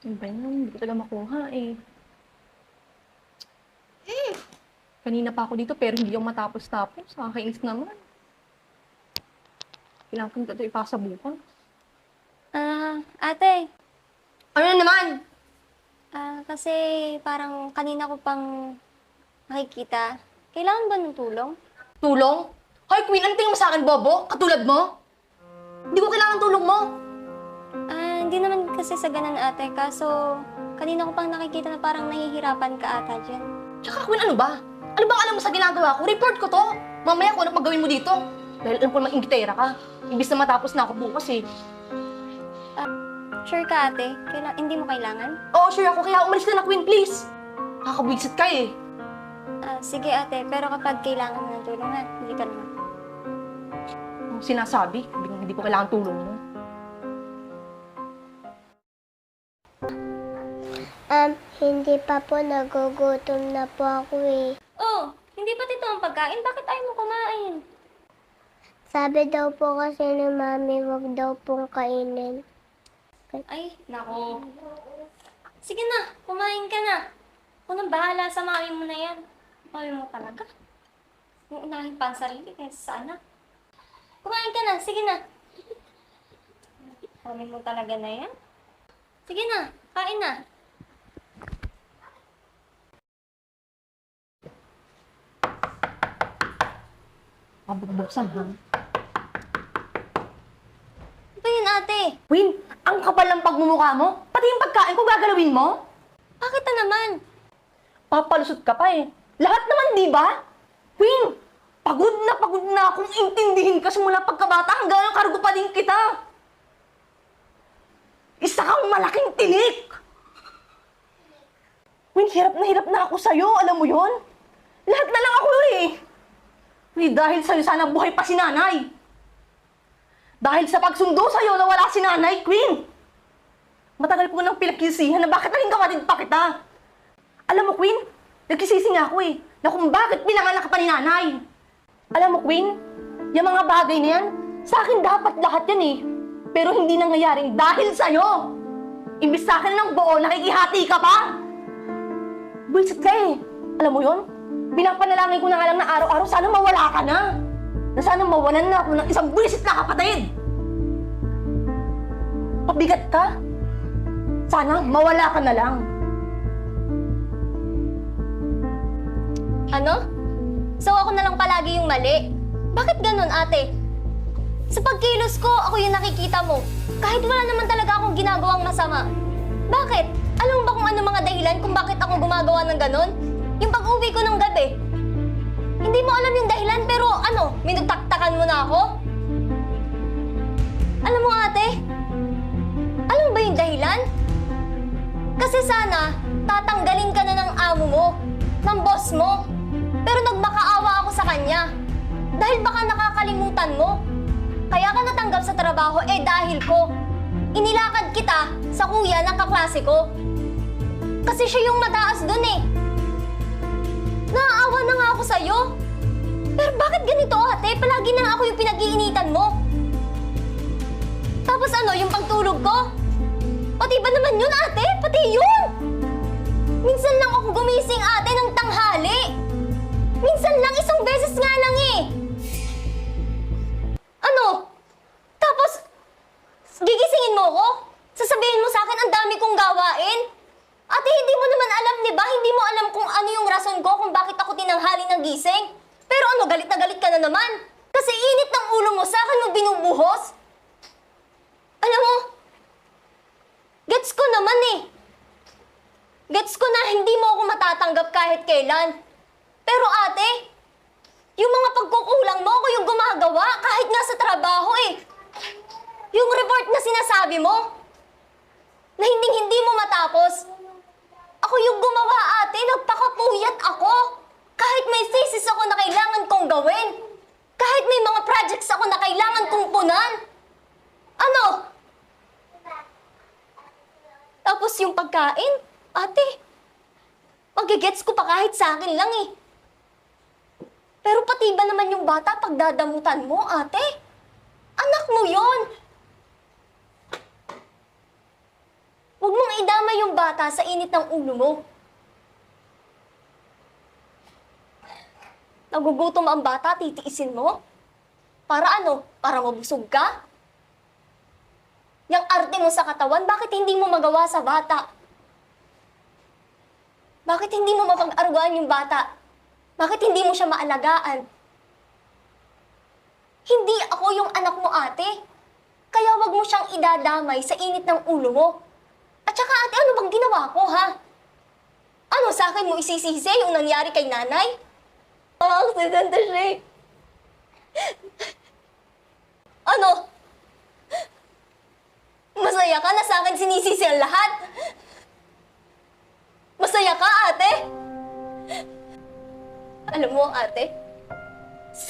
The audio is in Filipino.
Ano ba yun? Hindi ko talaga makuha eh. Eh! Kanina pa ako dito pero hindi ako matapos-tapos. Nakakainis naman. Kailangan ko na ito ipasa bukas. Ah, ate, Ano naman? ah, kasi parang kanina ko pang nakikita. Kailangan ba ng tulong? Tulong? Hoy, Queen, ano tingin mo sa akin, Bobo? Katulad mo? Hindi ko kailangan tulong mo. Ah, hindi naman kasi sa ganun ate, kaso kanina ko pang nakikita na parang nahihirapan ka ata dyan. Tsaka, Queen, ano ba? Ano bang alam mo sa ginagawa ko? Report ko to. Mamaya kung ano pag gawin mo dito. Dahil alam ko naman ingitera ka. Ibis na matapos na ako bukas eh. Sure ka ate? Kaila- hindi mo kailangan? Oo, sure ako. Kaya umalis ka na, Queen, please. Nakakabwisit ka eh. Ah, sige ate, pero kapag kailangan mo ng tulong ha, hindi ka naman. Ang sinasabi, hindi, hindi ko kailangan tulong mo. Um, hindi pa po nagugutom na po ako eh. Oh, hindi pa tito ang pagkain? Bakit ayaw mo kumain? Sabi daw po kasi ni Mami, wag daw pong kainin. Ay, nako. Sige na, kumain ka na. Ako nang bahala sa mami mo na yan. Mami mo talaga. Uunahin pa ang sarili kaysa sa anak. Kumain ka na, sige na. Mami mo talaga na yan. Sige na, kain na. Pabugbuksan, ha? Ito yun ate. Queen, ang kapal ng pagmumukha mo. Pati yung pagkain ko gagalawin mo. Bakit na naman? Papalusot ka pa eh. Lahat naman, di ba? Queen, pagod na pagod na akong intindihin ka simula pagkabata hanggang ang kargo pa din kita. Isa kang malaking tinik. Queen, hirap na hirap na ako sa'yo. Alam mo yon? Lahat na lang ako eh. Hindi dahil sa'yo sana buhay pa si nanay. Dahil sa pagsundo sa'yo na wala si nanay, Queen. Matagal ko nang pinagkisihan na bakit naging kapatid pa kita. Alam mo, Queen, nagkisisi nga ako eh, na kung bakit pinanganak ka pa ni nanay. Alam mo, Queen, yung mga bagay na yan, sa akin dapat lahat yan eh. Pero hindi nangyayaring dahil sa'yo. Imbis sa akin ng buo, nakikihati ka pa. Buisit ka eh. Alam mo yon? Pinapanalangin ko na nga lang na araw-araw, sana mawala ka na. Na sana mawalan na ako ng isang buisit na kapatid. Pabigat ka. Sana mawala ka na lang. Ano? So ako na lang palagi yung mali? Bakit ganun ate? Sa pagkilos ko, ako yung nakikita mo. Kahit wala naman talaga akong ginagawang masama. Bakit? Alam ba kung ano mga dahilan kung bakit ako gumagawa ng ganun? Yung pag-uwi ko ng gabi. Hindi mo alam yung dahilan pero ano, minugtaktakan mo na ako? Alam mo ate, alam ba yung dahilan? Kasi sana, tatanggalin ka na ng amo mo, ng boss mo. Pero nagmakaawa ako sa kanya. Dahil baka nakakalimutan mo. Kaya ka natanggap sa trabaho eh dahil ko. Inilakad kita sa kuya ng kaklase ko. Kasi siya yung mataas dun eh. Naaawa na nga ako sa'yo. Pero bakit ganito ate? Palagi na ako yung pinag-iinitan mo. Tapos ano, yung pagtulog ko? Pati ba naman yun ate? Pati yun! Minsan lang ako gumising ate ng tanghali. Minsan lang, isang beses nga lang tinanghali ng gising. Pero ano, galit na galit ka na naman. Kasi init ng ulo mo, sa akin mo binubuhos. Alam mo, gets ko naman eh. Gets ko na hindi mo ako matatanggap kahit kailan. Pero ate, yung mga pagkukulang mo ako yung gumagawa kahit nga sa trabaho eh. Yung report na sinasabi mo, na hindi hindi mo matapos. Ako yung gumawa ate, nagpakapuyat ako. Kahit may thesis ako na kailangan kong gawin. Kahit may mga projects ako na kailangan kong punan. Ano? Tapos yung pagkain, ate, magigets ko pa kahit sa akin lang eh. Pero pati ba naman yung bata pagdadamutan mo, ate? Anak mo yon. Huwag mong idama yung bata sa init ng ulo mo. Nagugutom ang bata, titiisin mo? Para ano? Para mabusog ka? Yang arte mo sa katawan, bakit hindi mo magawa sa bata? Bakit hindi mo mapag-arugaan yung bata? Bakit hindi mo siya maalagaan? Hindi ako yung anak mo, ate. Kaya wag mo siyang idadamay sa init ng ulo mo. At saka, ate, ano bang ginawa ko, ha? Ano, sa akin mo isisisi yung nangyari kay nanay? Ah, aksidente siya eh. Ano? Masaya ka na sa akin sinisisi ang lahat? Alam mo, ate,